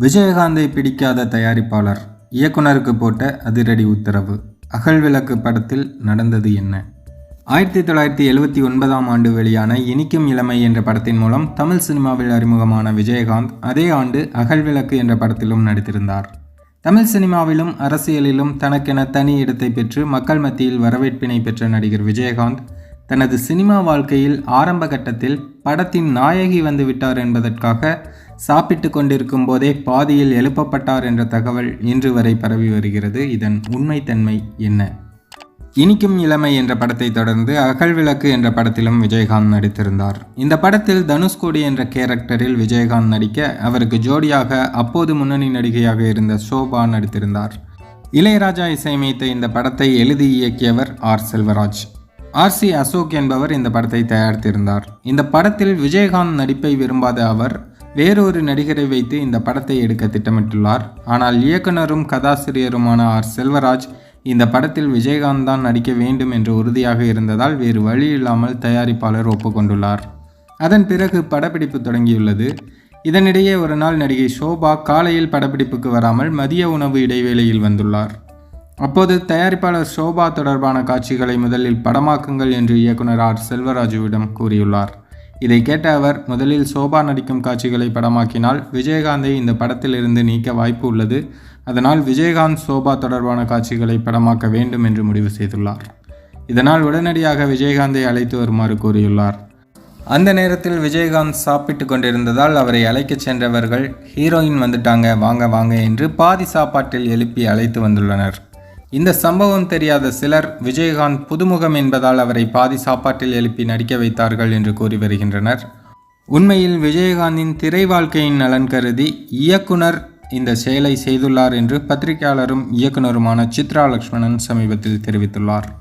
விஜயகாந்தை பிடிக்காத தயாரிப்பாளர் இயக்குனருக்கு போட்ட அதிரடி உத்தரவு. அகல்விளக்கு படத்தில் நடந்தது என்ன? ஆயிரத்தி தொள்ளாயிரத்தி எழுவத்தி ஒன்பதாம் ஆண்டு வெளியான இனிக்கும் இளமை என்ற படத்தின் மூலம் தமிழ் சினிமாவில் அறிமுகமான விஜயகாந்த் அதே ஆண்டு அகல்விளக்கு என்ற படத்திலும் நடித்திருந்தார். தமிழ் சினிமாவிலும் அரசியலிலும் தனக்கென தனி இடத்தை பெற்று மக்கள் மத்தியில் வரவேற்பினை பெற்ற நடிகர் விஜயகாந்த் தனது சினிமா வாழ்க்கையில் ஆரம்ப கட்டத்தில் படத்தின் நாயகி வந்து விட்டார் என்பதற்காக சாப்பிட்டு கொண்டிருக்கும் போதே பாதியில் எழுப்பப்பட்டார் என்ற தகவல் இன்று வரை பரவி வருகிறது. இதன் உண்மைத்தன்மை என்ன? இனிக்கும் இளமை என்ற படத்தை தொடர்ந்து அகழ்விளக்கு என்ற படத்திலும் விஜயகாந்த் நடித்திருந்தார். இந்த படத்தில் தனுஷ்கோடி என்ற கேரக்டரில் விஜயகாந்த் நடிக்க அவருக்கு ஜோடியாக அப்போது முன்னணி நடிகையாக இருந்த சோபா நடித்திருந்தார். இளையராஜா இசையமைத்த இந்த படத்தை எழுதி இயக்கியவர் R Selvaraj. R C Ashok என்பவர் இந்த படத்தை தயாரித்திருந்தார். இந்த படத்தில் விஜயகாந்த் நடிப்பை விரும்பாத அவர் வேறொரு நடிகரை வைத்து இந்த படத்தை எடுக்க திட்டமிட்டுள்ளார். ஆனால் இயக்குனரும் கதாசிரியருமான ஆர் செல்வராஜ் இந்த படத்தில் விஜயகாந்த் தான் நடிக்க வேண்டும் என்று உறுதியாக இருந்ததால் வேறு வழி இல்லாமல் தயாரிப்பாளர் ஒப்புக்கொண்டுள்ளார். அதன் பிறகு படப்பிடிப்பு தொடங்கியுள்ளது. இதனிடையே ஒரு நாள் நடிகை ஷோபா காலையில் படப்பிடிப்புக்கு வராமல் மதிய உணவு இடைவேளையில் வந்துள்ளார். அப்போது தயாரிப்பாளர் ஷோபா தொடர்பான காட்சிகளை முதலில் படமாக்குங்கள் என்று இயக்குனர் ஆர். செல்வராஜுவிடம் கூறியுள்ளார். இதை கேட்ட அவர் முதலில் சோபா நடிக்கும் காட்சிகளை படமாக்கினால் விஜயகாந்தை இந்த படத்தில் இருந்து நீக்க வாய்ப்பு உள்ளது. அதனால் விஜயகாந்த் சோபா தொடர்பான காட்சிகளை படமாக்க வேண்டும் என்று முடிவு செய்துள்ளார். இதனால் உடனடியாக விஜயகாந்தை அழைத்து வருமாறு கூறியுள்ளார். அந்த நேரத்தில் விஜயகாந்த் சாப்பிட்டு கொண்டிருந்ததால் அவரை அழைக்கச் சென்றவர்கள் ஹீரோயின் வந்துட்டாங்க வாங்க வாங்க என்று பாதி சாப்பாட்டில் எழுப்பி அழைத்து வந்துள்ளனர். இந்த சம்பவம் தெரியாத சிலர் விஜயகாந்த் புதுமுகம் என்பதால் அவரை பாதி சாப்பாட்டில் எழுப்பி நடிக்க வைத்தார்கள் என்று கூறி வருகின்றனர். உண்மையில் விஜயகாந்தின் திரை வாழ்க்கையின் நலன் கருதி இயக்குனர் இந்த செயலை செய்துள்ளார் என்று பத்திரிகையாளரும் இயக்குனருமான சித்ரா லக்ஷ்மணன் சமீபத்தில் தெரிவித்துள்ளார்.